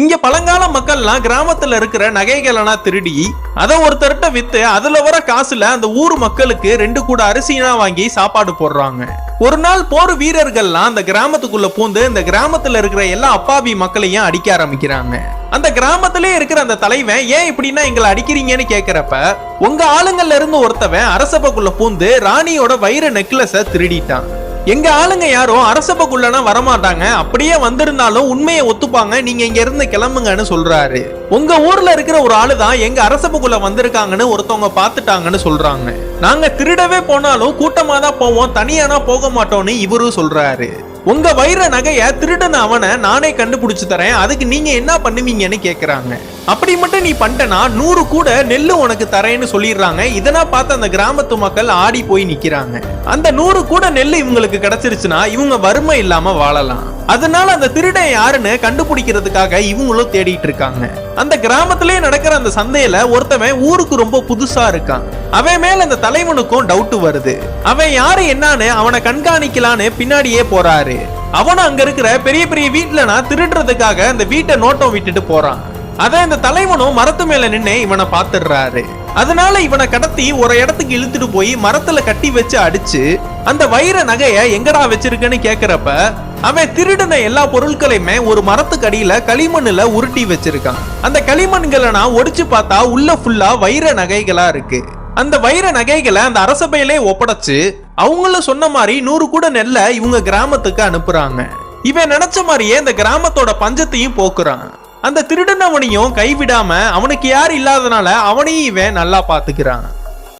இங்க பழங்கால மக்கள்லாம் கிராமத்துல இருக்கிற நகைகளெல்லாம் திருடி அதை ஒருத்தர்கிட்ட வித்து அதுல வர காசுல அந்த ஊர் மக்களுக்கு ரெண்டு கூட அரிசினா வாங்கி சாப்பாடு போடுறாங்க. ஒரு நாள் போர் வீரர்கள்லாம் அந்த கிராமத்துக்குள்ள பூந்து இந்த கிராமத்துல இருக்கிற எல்லா அப்பாவி மக்களையும் அடிக்க ஆரம்பிக்கிறாங்க. அந்த கிராமத்திலே இருக்கிற அந்த தலைவன் ஏன் இப்படின்னா எங்களை அடிக்கிறீங்கன்னு கேக்குறப்ப உங்க ஆளுங்கள்ல இருந்து ஒருத்தவன் அரசபைக்குள்ள பூந்து ராணியோட வைர நெக்லஸை திருடிட்டான். எங்க ஆளுங்க யாரும் அரசபைக்குள்ளனா வரமாட்டாங்க. அப்படியே வந்திருந்தாலும் உண்மையை ஒத்துப்பாங்க. நீங்க இங்க இருந்து கிளம்புங்கன்னு சொல்றாரு. உங்க ஊர்ல இருக்கிற ஒரு ஆளு தான் எங்க அரசபைக்குள்ள வந்திருக்காங்கன்னு ஒருத்தவங்க பாத்துட்டாங்கன்னு சொல்றாங்க. நாங்க திருடவே போனாலும் கூட்டமா தான் போவோம். தனியானா போக மாட்டோம்னு இவரும் சொல்றாரு. உங்க வைர நகைய திருடன அவனை நானே கண்டுபிடிச்சு தரேன். அதுக்கு நீங்க என்ன பண்ணுவீங்கன்னு கேக்குறாங்க. அப்படி மட்டும் நீ பண்ணிட்டனா நூறு கூட நெல்லு உனக்கு தரேன்னு சொல்லிடுறாங்க. இதனா பார்த்து அந்த கிராமத்து மக்கள் ஆடி போய் நிக்கிறாங்க. அந்த நூறு கூட நெல் இவங்களுக்கு கிடைச்சிருச்சுன்னா இவங்க வறுமை இல்லாம வாழலாம். அதனால அந்த திருடன் யாருன்னு கண்டுபிடிக்கிறதுக்காக இவங்களும் தேடிட்டு இருக்காங்க. அந்த கிராமத்திலே நடக்கிற அந்த சந்தையில ஒருத்தவன் ஊருக்கு ரொம்ப புதுசா இருக்கான். அவன் மேல அந்த தலைவனுக்கும் டவுட் வருது. அவன் யாரு என்னன்னு அவனை கண்காணிக்கலான்னு பின்னாடியே போறாரு. அவனும் அங்க இருக்கிற பெரிய பெரிய வீட்டுலனா திருடுறதுக்காக அந்த வீட்டை நோட்டம் விட்டுட்டு போறான். அதை இந்த தலைவனும் மரத்து மேல நின்று இவனை பாத்துடுறாரு அதனால இவனை கடத்தி ஒரு இடத்துக்கு இழுத்துட்டு போய் மரத்துல கட்டி வச்சு அடிச்சு அந்த வைர நகைய எங்கடா வச்சிருக்கன்னு கேக்குறப்ப அவன் திருடின எல்லா பொருட்களையுமே ஒரு மரத்துக்கு அடியில களிமண்ணுல உருட்டி வச்சிருக்கான். அந்த களிமண்களை நான் ஒடிச்சு பார்த்தா உள்ள ஃபுல்லா வைர நகைகளா இருக்கு. அந்த வைர நகைகளை அந்த அரசபையிலே ஒப்படைச்சு அவங்களும் சொன்ன மாதிரி நூறு கூட நெல்ல இவங்க கிராமத்துக்கு அனுப்புறாங்க. இவன் நினைச்ச மாதிரியே இந்த கிராமத்தோட பஞ்சத்தையும் போக்குறான். அந்த திருடனவனையும் கைவிடாம அவனுக்கு யார் இல்லாதனால அவனையும் இவன் நல்லா பாத்துக்கிறான்.